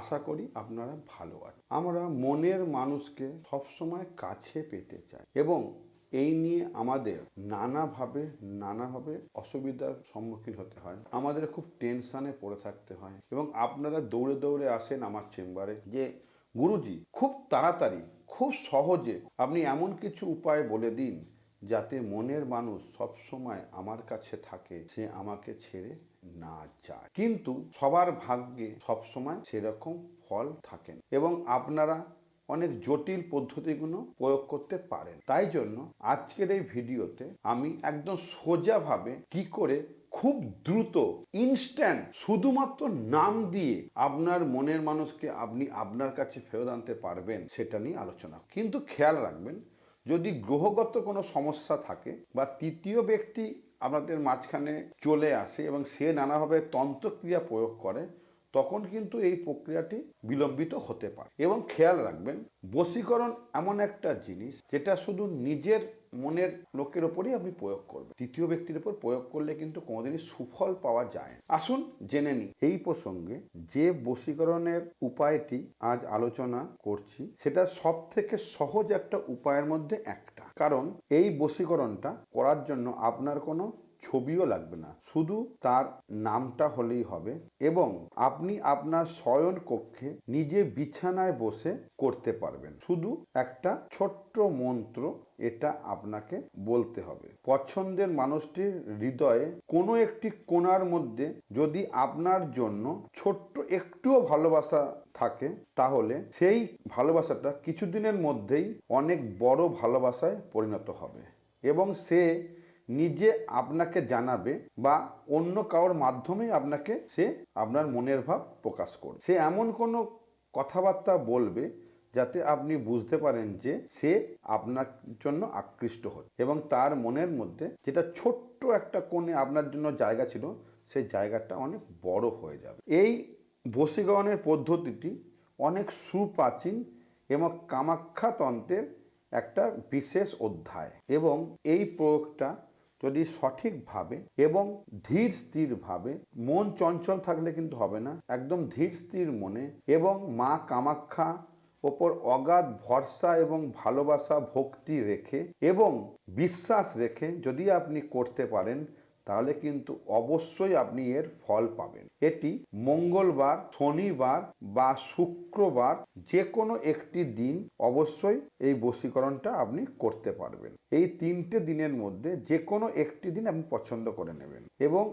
আশা করি আপনারা ভালো আছেন। আমরা মনের মানুষকে সবসময় কাছে পেতে চাই এবং এই নিয়ে আমাদের নানাভাবে নানাভাবে অসুবিধার সম্মুখীন হতে হয়। আমাদের খুব টেনশানে পড়ে থাকতে হয় এবং আপনারা দৌড়ে দৌড়ে আসেন আমার চেম্বারে যে, গুরুজি, খুব তাড়াতাড়ি, খুব সহজে আপনি এমন কিছু উপায় বলে দিন যাতে মনের মানুষ সব সময় আমার কাছে থাকে, সে আমাকে ছেড়ে না যায় কিন্তু সবার ভাগ্যে সব সময় সেরকম ফল থাকে। এবং আপনারা অনেক জটিল পদ্ধতিগুলো প্রয়োগ করতে পারেন তাই জন্য আজকের এই ভিডিওতে আমি একদম সোজাভাবে কি করে খুব দ্রুত ইনস্ট্যান্ট শুধুমাত্র নাম দিয়ে আপনার মনের মানুষকে আপনি আপনার কাছে ফেরত আনতে পারবেন, সেটা নিয়ে আলোচনা কিন্তু খেয়াল রাখবেন যদি গ্রহগত কোনো সমস্যা থাকে বা তৃতীয় ব্যক্তি আমাদের মাঝখানে চলে আসে এবং সে নানাভাবে তন্ত্রক্রিয়া প্রয়োগ করে তখন কিন্তু এই প্রক্রিয়াটি বিলম্বিত হতে পারে। এবং খেয়াল রাখবেন, বশীকরণ এমন একটা জিনিস যেটা শুধু নিজের মনের লোকের ওপরই আপনি প্রয়োগ করবেন। তৃতীয় ব্যক্তির উপর প্রয়োগ করলে কিন্তু কোনোদিনই সুফল পাওয়া যায় না। আসুন জেনে নিই, এই প্রসঙ্গে যে বশীকরণের উপায়টি আজ আলোচনা করছি, সেটা সব থেকে সহজ একটা উপায়ের মধ্যে একটা। কারণ এই বশীকরণটা করার জন্য আপনার কোনো ছবিও লাগবে না। শুধু তার নামটা হলেই হবে এবং আপনি আপনার শয়ন কক্ষে নিজে বিছানায় বসে করতে পারবেন। শুধু একটা ছোট্ট মন্ত্র এটা আপনাকে বলতে হবে। পছন্দের মানুষটির হৃদয়ে কোনো একটি কোণার মধ্যে যদি আপনার জন্য ছোট্ট একটুও ভালোবাসা থাকে, তাহলে সেই ভালোবাসাটা কিছুদিনের মধ্যেই অনেক বড় ভালোবাসায় পরিণত হবে। এবং সে নিজে আপনাকে জানাবে বা অন্য কারোর মাধ্যমে আপনাকে সে আপনার মনের ভাব প্রকাশ করবে। সে এমন কোনো কথাবার্তা বলবে যাতে আপনি বুঝতে পারেন যে সে আপনার জন্য আকৃষ্ট হচ্ছে এবং তার মনের মধ্যে যেটা ছোট্ট একটা কোণে আপনার জন্য জায়গা ছিল, সেই জায়গাটা অনেক বড় হয়ে যাবে। এই বশীকরণের পদ্ধতিটি অনেক সুপ্রাচীন এবং কামাখ্যা তন্ত্রের একটা বিশেষ অধ্যায় এবং এই প্রয়োগটা যদি সঠিকভাবে এবং ধীর স্থিরভাবে, মন চঞ্চল থাকলে কিন্তু হবে না, একদম ধীর স্থির মনে এবং মা কামাখ্যা ওপর অগাধ ভরসা এবং ভালোবাসা ভক্তি রেখে এবং বিশ্বাস রেখে যদি আপনি করতে পারেন তাহলে কিন্তু অবশ্যই আপনি এর ফল পাবেন। এটি মঙ্গলবার, শনিবার বা শুক্রবার যে কোনো একটি দিন অবশ্যই এই বশীকরণটা আপনি করতে পারবেন। এই তিনটে দিনের মধ্যে যে কোনো একটি দিন আপনি পছন্দ করে নেবেন এবং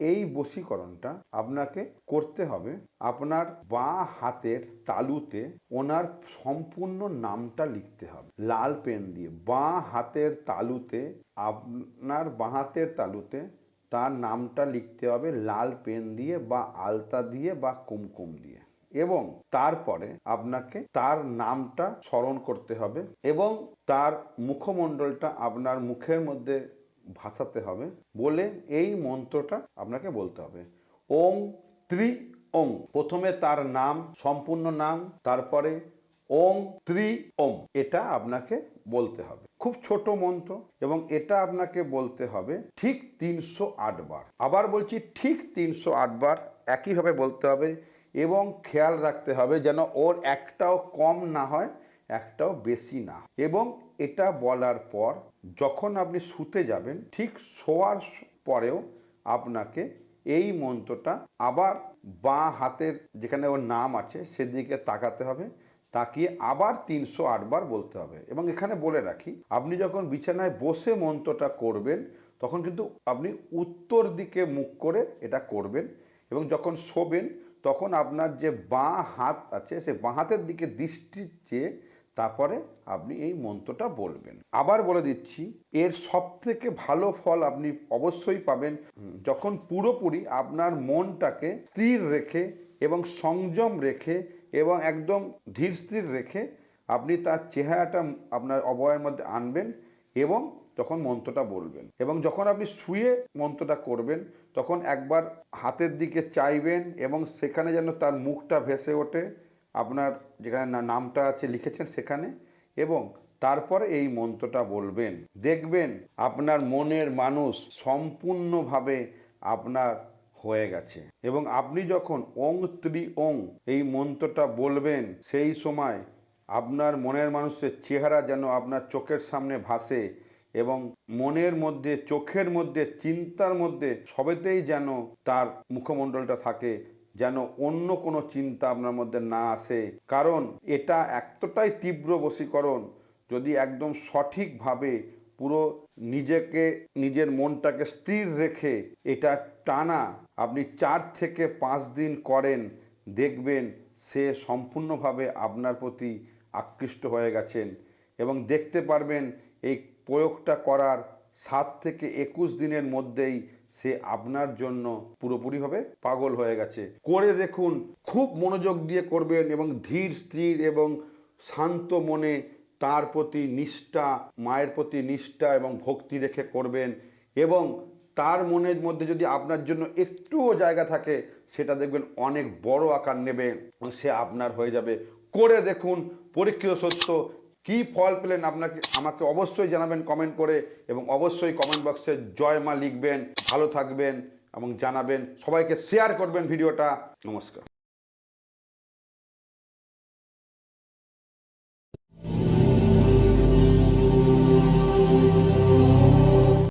এই বশীকরণটা আপনাকে করতে হবে আপনার বাঁ হাতের তালুতে ওনার সম্পূর্ণ নামটা লিখতে হবে। লাল পেন দিয়ে বাঁ হাতের তালুতে, আপনার বাঁ হাতের তালুতে তার নামটা লিখতে হবে লাল পেন দিয়ে বা আলতা দিয়ে বা কুমকুম দিয়ে। এবং তারপরে আপনাকে তার নামটা স্মরণ করতে হবে এবং তার মুখমণ্ডলটা আপনার মুখের মধ্যে ভাসাতে হবে বলে এই মন্ত্রটা আপনাকে বলতে হবে। ওং ত্রি ওং। প্রথমে তার নাম, সম্পূর্ণ নাম, তারপরে ওং ত্রি ওং এটা আপনাকে বলতে হবে। খুব ছোট মন্ত্র এবং এটা আপনাকে বলতে হবে ঠিক তিনশো বার। আবার বলছি ঠিক তিনশো বার একইভাবে বলতে হবে এবং খেয়াল রাখতে হবে যেন ওর একটাও কম না হয়, একটাও বেশি না। এবং এটা বলার পর যখন আপনি শুতে যাবেন, ঠিক শোয়ার পরেও আপনাকে এই মন্ত্রটা আবার বাঁ হাতের যেখানে ওর নাম আছে সেদিকে তাকাতে হবে। তাকিয়ে আবার তিনশো আটবার বলতে হবে। এবং এখানে বলে রাখি, আপনি যখন বিছানায় বসে মন্ত্রটা করবেন, তখন কিন্তু আপনি উত্তর দিকে মুখ করে এটা করবেন এবং যখন শোবেন, তখন আপনার যে বাঁ হাত আছে সে বাঁ হাতের দিকে দৃষ্টি চেয়ে তারপরে আপনি এই মন্ত্রটা বলবেন। আবার বলে দিচ্ছি, এর সব থেকে ভালো ফল আপনি অবশ্যই পাবেন যখন পুরোপুরি আপনার মনটাকে স্থির রেখে এবং সংযম রেখে এবং একদম ধীর স্থির রেখে আপনি তার চেহারাটা আপনার অবয়ের মধ্যে আনবেন এবং তখন মন্ত্রটা বলবেন। এবং যখন আপনি শুয়ে মন্ত্রটা করবেন, তখন একবার হাতের দিকে চাইবেন এবং সেখানে যেন তার মুখটা ভেসে ওঠে, আপনার যেখানে নামটা আছে লিখেছেন সেখানে, এবং তারপরে এই মন্ত্রটা বলবেন। দেখবেন আপনার মনের মানুষ সম্পূর্ণভাবে আপনার হয়ে গেছে। এবং আপনি যখন ওং ত্রি ওং এই মন্ত্রটা বলবেন, সেই সময় আপনার মনের মানুষের চেহারা যেন আপনার চোখের সামনে ভাসে এবং মনের মধ্যে, চোখের মধ্যে, চিন্তার মধ্যে সবেতেই যেন তার মুখমণ্ডলটা থাকে, যেন অন্য কোনো চিন্তা আপনার মধ্যে না আসে। কারণ এটা এতটাই তীব্র বশীকরণ, যদি একদম সঠিকভাবে পুরো নিজেকে, নিজের মনটাকে স্থির রেখে এটা টানা, আপনি চার থেকে পাঁচ দিন করেন, দেখবেন সে সম্পূর্ণভাবে আপনার প্রতি আকৃষ্ট হয়ে গেছেন এবং দেখতে পারবেন এই প্রয়োগটা করার সাত থেকে একুশ দিনের মধ্যেই সে আপনার জন্য পুরোপুরিভাবে পাগল হয়ে গেছে। করে দেখুন, খুব মনোযোগ দিয়ে করবেন এবং ধীর, স্থির এবং শান্ত মনে তার প্রতি নিষ্ঠা, মায়ের প্রতি নিষ্ঠা এবং ভক্তি রেখে করবেন এবং তার মনের মধ্যে যদি আপনার জন্য একটুও জায়গা থাকে, সেটা দেখবেন অনেক বড় আকার নেবে সে আপনার হয়ে যাবে। করে দেখুন, পরীক্ষিত সত্য, কি ফল পেলেন আপনাকে, আমাকে অবশ্যই জানাবেন কমেন্ট করে এবং অবশ্যই কমেন্ট বক্সে জয় মা লিখবেন, ভালো থাকবেন এবং জানাবেন। সবাইকে শেয়ার করবেন ভিডিওটা নমস্কার।